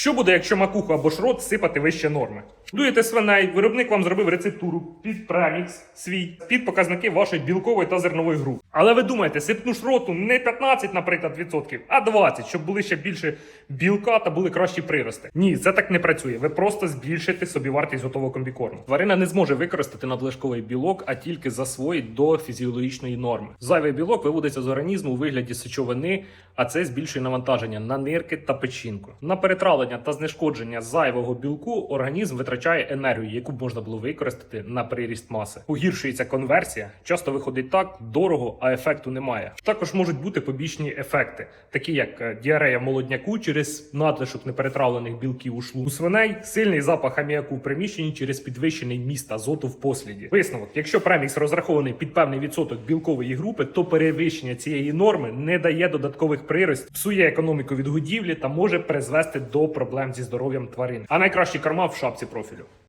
Що буде, якщо макуху або шрот сипати вище норми? Дуєте свиней, виробник вам зробив рецептуру під премікс свій, під показники вашої білкової та зернової групи. Але ви думаєте, сипну шроту не 15, наприклад, відсотків, а 20, щоб були ще більше білка та були кращі прирости. Ні, це так не працює. Ви просто збільшите собі вартість готового комбікорму. Тварина не зможе використати надлишковий білок, а тільки засвоїть до фізіологічної норми. Зайвий білок виводиться з організму у вигляді сечовини, а це збільшує навантаження на нирки та печінку. На перетравлення та знешкодження зайвого білку організм витрачає енергію, яку б можна було використати на приріст маси. Погіршується конверсія. Часто виходить так дорого, а ефекту немає. Також можуть бути побічні ефекти, такі як е, діарея молодняку через надлишок неперетравлених білків у шлунку свиней, сильний запах аміаку в приміщенні через підвищений міст азоту в посліді. Висновок: якщо премікс розрахований під певний відсоток білкової групи, то перевищення цієї норми не дає додаткових приростів, псує економіку від годівлі та може призвести до проблем зі здоров'ям тварин. А найкращі корма в шапці Buffalo